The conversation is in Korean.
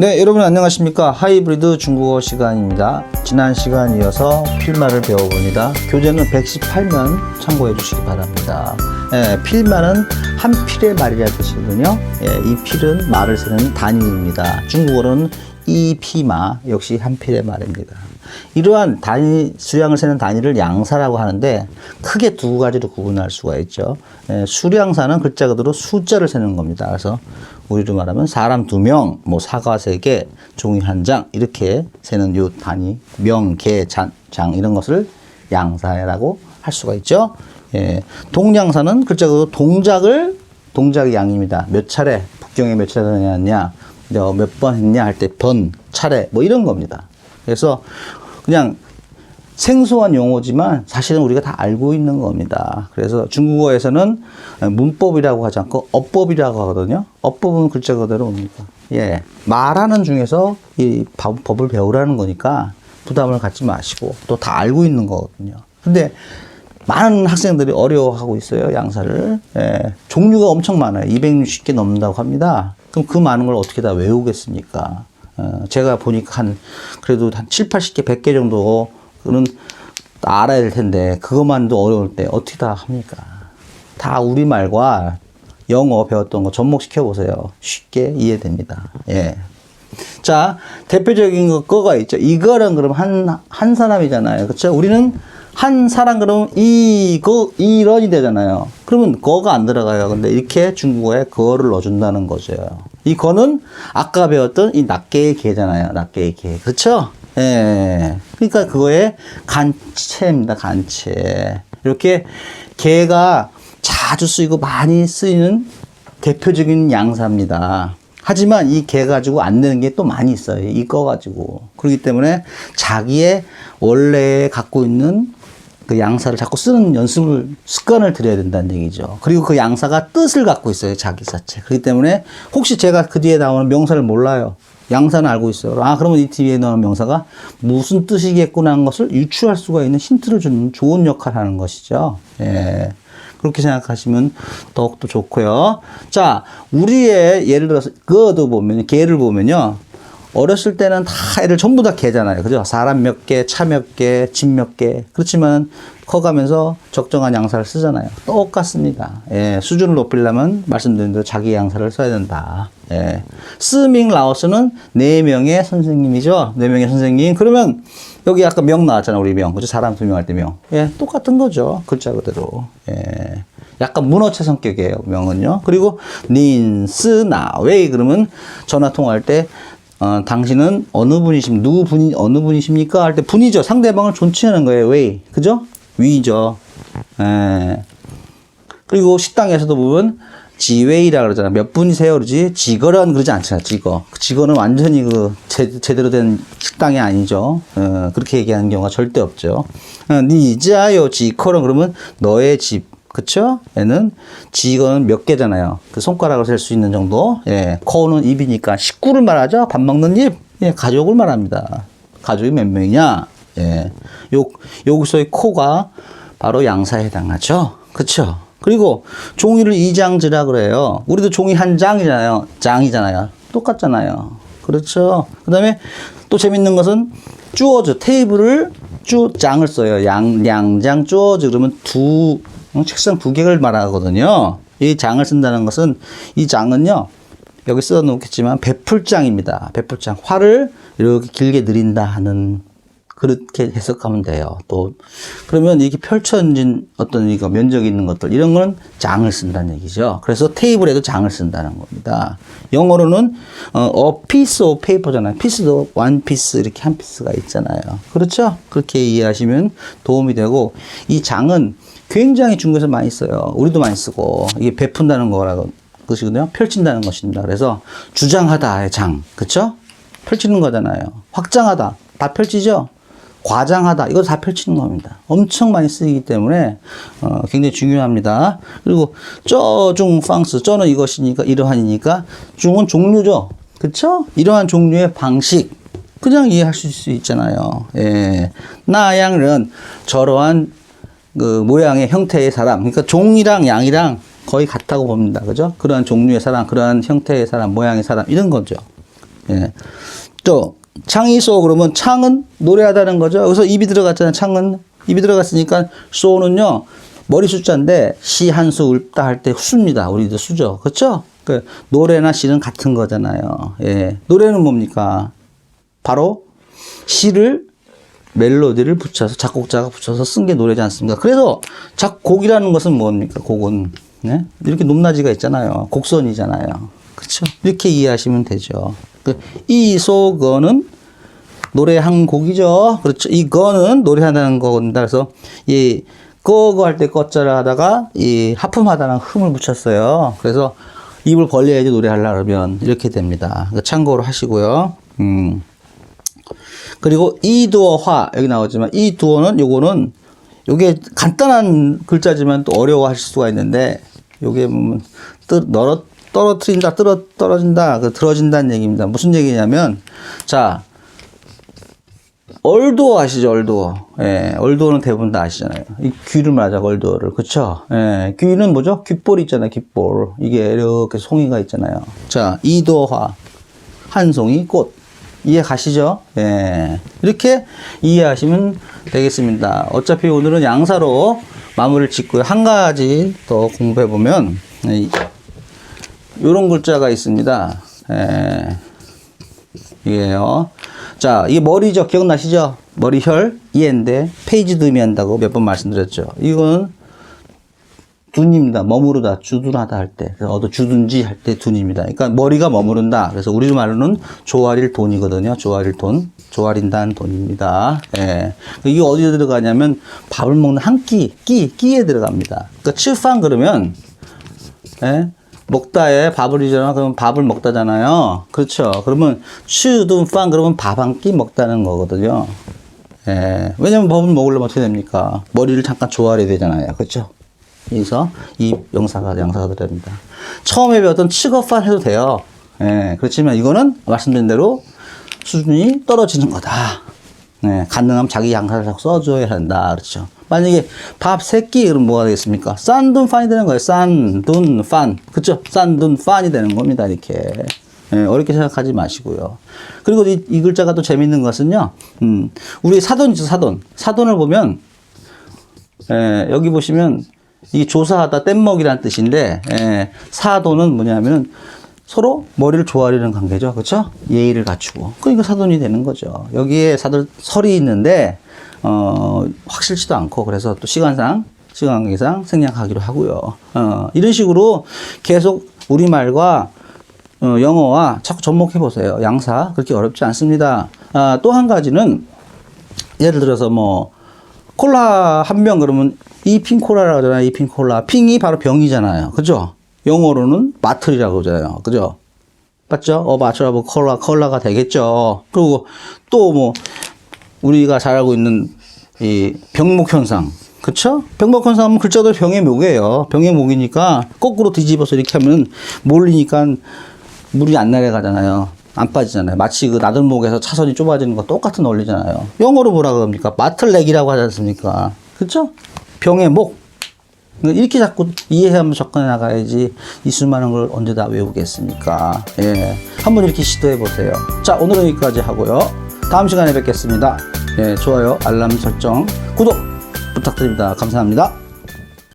네, 여러분 안녕하십니까? 하이브리드 중국어 시간입니다. 지난 시간 이어서 필마를 배워봅니다. 교재는 118면 참고해 주시기 바랍니다. 예, 필마는 한 필의 말이라 뜻이거든요. 예, 이 필은 말을 세는 단위입니다. 중국어로는 이 피마 역시 한 필의 말입니다. 이러한 단위 수량을 세는 단위를 양사라고 하는데 크게 두 가지로 구분할 수가 있죠. 예, 수량사는 글자 그대로 숫자를 세는 겁니다. 그래서 우리로 말하면 사람 두 명, 뭐 사과 세 개, 종이 한 장 이렇게 세는 요 단위 명, 개, 장, 장 이런 것을 양사라고 할 수가 있죠. 예, 동량사는 글자 그대로 동작을 동작의 양입니다. 몇 차례 북경에 몇 차례 했냐, 몇 번 했냐 할 때 번, 차례 뭐 이런 겁니다. 그래서 그냥 생소한 용어지만 사실은 우리가 다 알고 있는 겁니다. 그래서 중국어에서는 문법이라고 하지 않고 어법이라고 하거든요. 어법은 글자 그대로 옵니다. 예. 말하는 중에서 이 법- 법을 배우라는 거니까 부담을 갖지 마시고 또 다 알고 있는 거거든요. 근데 많은 학생들이 어려워하고 있어요, 양사를. 예. 종류가 엄청 많아요. 260개 넘는다고 합니다. 그럼 그 많은 걸 어떻게 다 외우겠습니까? 어, 제가 보니까 한, 그래도 한 7, 80개, 100개 정도 는 알아야 될 텐데, 그것만도 어려울 때 어떻게 다 합니까? 다 우리말과 영어 배웠던 거 접목시켜 보세요. 쉽게 이해됩니다. 예. 자, 대표적인 거, 거가 있죠. 이거는 그럼 한, 한 사람이잖아요. 그쵸? 우리는 한 사람 그러면 이거, 이런이 되잖아요. 그러면 거가 안 들어가요. 근데 이렇게 중국어에 거를 넣어준다는 거죠. 이 거는 아까 배웠던 이 낱개의 개잖아요. 낱개의 개. 그쵸? 예. 그러니까 그거의 간체입니다. 간체. 이렇게 개가 자주 쓰이고 많이 쓰이는 대표적인 양사입니다. 하지만 이 개 가지고 안 되는 게 또 많이 있어요. 이거 가지고. 그렇기 때문에 자기의 원래 갖고 있는 그 양사를 자꾸 쓰는 연습을, 습관을 들여야 된다는 얘기죠. 그리고 그 양사가 뜻을 갖고 있어요. 자기 자체. 그렇기 때문에 혹시 제가 그 뒤에 나오는 명사를 몰라요. 양사는 알고 있어요. 아, 그러면 이 뒤에 나오는 명사가 무슨 뜻이겠구나 하는 것을 유추할 수가 있는 힌트를 주는 좋은 역할을 하는 것이죠. 예. 그렇게 생각하시면 더욱더 좋고요. 자, 우리의 예를 들어서 그도 보면 개를 보면요. 어렸을 때는 다 애들 전부 다 개잖아요. 그죠? 사람 몇 개, 차 몇 개, 집 몇 개. 그렇지만 커가면서 적정한 양사를 쓰잖아요. 똑같습니다. 예, 수준을 높이려면 말씀드린 대로 자기 양사를 써야 된다. 예. 스밍 라오스는 네 명의 선생님이죠. 네 명의 선생님. 그러면 여기 아까 명 나왔잖아, 우리 명. 그죠? 사람 두 명 할 때 명. 예, 똑같은 거죠. 글자 그대로. 예. 약간 문어체 성격이에요, 명은요. 그리고 닌, 스, 나, 웨이 그러면 전화 통화할 때 어, 당신은 어느 분이십, 누구 분이, 어느 분이십니까? 할 때 분이죠. 상대방을 존칭하는 거예요. 웨이. 그죠? 위죠. 예. 그리고 식당에서도 보면 지웨이라 그러잖아. 몇 분이세요? 그러지? 지거란 그러지 않잖아. 지거. 그 지거는 완전히 그 제, 제대로 된 식당이 아니죠. 어, 그렇게 얘기하는 경우가 절대 없죠. 어, 니자요 지커는 그러면 너의 집. 그쵸? 얘는 지거는 몇 개잖아요. 그 손가락으로 셀수 있는 정도. 예. 코는 입이니까 식구를 말하죠. 밥 먹는 입. 예, 가족을 말합니다. 가족이 몇 명이냐? 예. 요, 여기서의 코가 바로 양사에 해당하죠. 그쵸? 그리고 종이를 이장지라 그래요. 우리도 종이 한 장이잖아요. 장이잖아요. 똑같잖아요. 그렇죠. 그 다음에 또 재밌는 것은 쭈어즈. 테이블을 쭈, 장을 써요. 양, 양장 쭈어즈. 그러면 두, 어, 책상 두 개를 말하거든요. 이 장을 쓴다는 것은 이 장은요. 여기 써 놓겠지만 베풀장입니다. 베풀장. 활을 이렇게 길게 느린다 하는 그렇게 해석하면 돼요. 또 그러면 이게 펼쳐진 어떤 이거 면적이 있는 것들 이런 거는 장을 쓴다는 얘기죠. 그래서 테이블에도 장을 쓴다는 겁니다. 영어로는 어, a piece of paper잖아요. piece도 one piece 이렇게 한 피스가 있잖아요. 그렇죠? 그렇게 이해하시면 도움이 되고 이 장은 굉장히 중국에서 많이 써요. 우리도 많이 쓰고 이게 베푼다는 거라고 것이거든요. 펼친다는 것입니다. 그래서 주장하다의 장, 그쵸? 펼치는 거잖아요. 확장하다, 다 펼치죠? 과장하다, 이거 다 펼치는 겁니다. 엄청 많이 쓰이기 때문에, 어, 굉장히 중요합니다. 그리고, 쩌, 중, 팡스, 쩌는 이것이니까, 이러한이니까, 중은 종류죠. 그쵸? 이러한 종류의 방식, 그냥 이해하실 수 있잖아요. 예. 나양은 저러한 그 모양의 형태의 사람, 그러니까 종이랑 양이랑 거의 같다고 봅니다. 그죠? 그러한 종류의 사람, 그러한 형태의 사람, 모양의 사람, 이런 거죠. 예. 또 창이 쏘 그러면 창은 노래하다는 거죠. 여기서 입이 들어갔잖아요. 창은 입이 들어갔으니까 쏘는요 머리 숫자인데 시 한 수 읊다 할 때 수입니다. 우리도 수죠. 그렇죠? 그 노래나 시는 같은 거잖아요. 예. 노래는 뭡니까? 바로 시를 멜로디를 붙여서 작곡자가 붙여서 쓴 게 노래지 않습니까? 그래서 작곡이라는 것은 뭡니까? 곡은 네? 이렇게 높낮이가 있잖아요. 곡선이잖아요. 그렇죠? 이렇게 이해하시면 되죠. 그 이소거는 노래 한 곡이죠. 그렇죠. 이거는 노래한다는 거건다. 그래서 이 거거 할 때 거자를 하다가 이 하품하다는 흠을 붙였어요. 그래서 입을 벌려야지 노래하려 그러면 이렇게 됩니다. 그러니까 참고로 하시고요. 음. 그리고 이두어화 여기 나오지만 이두어는 요거는 요게 간단한 글자지만 또 어려워하실 수가 있는데 요게 보면 뜨, 널어, 떨어뜨린다 떨어, 떨어진다 그 들어진다는 얘기입니다. 무슨 얘기냐면 자 얼도어 아시죠? 얼도어. 예 얼도어는 대부분 다 아시잖아요. 이 귀를 말하자 얼도어를. 그쵸? 예 귀는 뭐죠? 귓볼 있잖아요 귓볼. 이게 이렇게 송이가 있잖아요. 자 이도화. 한 송이 꽃 이해 가시죠? 예. 이렇게 이해하시면 되겠습니다. 어차피 오늘은 양사로 마무리를 짓고요. 한 가지 더 공부해 보면 이런 글자가 있습니다. 예. 이게요. 자, 이게 머리죠. 기억나시죠? 머리혈 이해인데 페이지도 의미한다고 몇 번 말씀드렸죠. 이건 둔입니다. 머무르다, 주둔하다 할 때. 어디 주둔지 할 때 둔입니다. 그러니까 머리가 머무른다. 그래서 우리 말로는 조아릴 돈이거든요. 조아릴 돈. 조아린다는 돈입니다. 예. 이게 어디에 들어가냐면 밥을 먹는 한 끼, 끼, 끼에 들어갑니다. 그러니까 칠판 그러면, 예. 먹다에 밥을 이잖아 그러면 밥을 먹다잖아요. 그렇죠. 그러면 추둔판 그러면 밥 한 끼 먹다는 거거든요. 예. 왜냐면 밥을 먹으려면 어떻게 됩니까? 머리를 잠깐 조아려야 되잖아요. 그렇죠? 그래서 이 영사가 양사가 들어갑니다. 처음에 배웠던 측어판 해도 돼요. 예, 그렇지만 이거는 말씀드린 대로 수준이 떨어지는 거다. 네, 가능하면 자기 양사를 자꾸 써줘야 한다. 그렇죠. 만약에 밥 세 끼, 그럼 뭐가 되겠습니까? 싼돈 판이 되는 거예요. 싼, 돈, 판. 그쵸? 싼, 돈, 판이 되는 겁니다. 이렇게. 예, 어렵게 생각하지 마시고요. 그리고 이, 이 글자가 또 재밌는 것은요, 음, 우리 사돈이죠, 사돈. 사돈을 보면, 예, 여기 보시면 이게 조사하다 뗏먹이라는 뜻인데 예, 사돈은 뭐냐면은 서로 머리를 조아리는 관계죠. 그렇죠? 예의를 갖추고. 그러니까 사돈이 되는 거죠. 여기에 사들 설이 있는데 어, 확실치도 않고 그래서 또 시간상 시간 관계상 생략하기로 하고요. 어, 이런 식으로 계속 우리말과 어, 영어와 자꾸 접목해 보세요. 양사 그렇게 어렵지 않습니다. 아, 또 한 가지는 예를 들어서 뭐 콜라 한 병 그러면 이핑 콜라라고 하잖아요. 이핑 콜라. 핑이 바로 병이잖아요. 그죠? 영어로는 마틀이라고 그러잖아요. 그죠? 맞죠? 어, 마틀하고 콜라, 콜라가 되겠죠. 그리고 또 뭐, 우리가 잘 알고 있는 이 병목 현상. 그쵸? 병목 현상 하면 글자도 병의 목이에요. 병의 목이니까 거꾸로 뒤집어서 이렇게 하면 몰리니까 물이 안 내려가잖아요. 안 빠지잖아요. 마치 그 나들목에서 차선이 좁아지는 거 똑같은 원리잖아요. 영어로 뭐라 그럽니까? 마틀렉이라고 하지 않습니까? 그쵸? 병의 목. 이렇게 자꾸 이해하면 접근해 나가야지 이 수많은 걸 언제 다 외우겠습니까? 예. 한번 이렇게 시도해 보세요. 자, 오늘은 여기까지 하고요. 다음 시간에 뵙겠습니다. 예, 좋아요, 알람 설정, 구독 부탁드립니다. 감사합니다.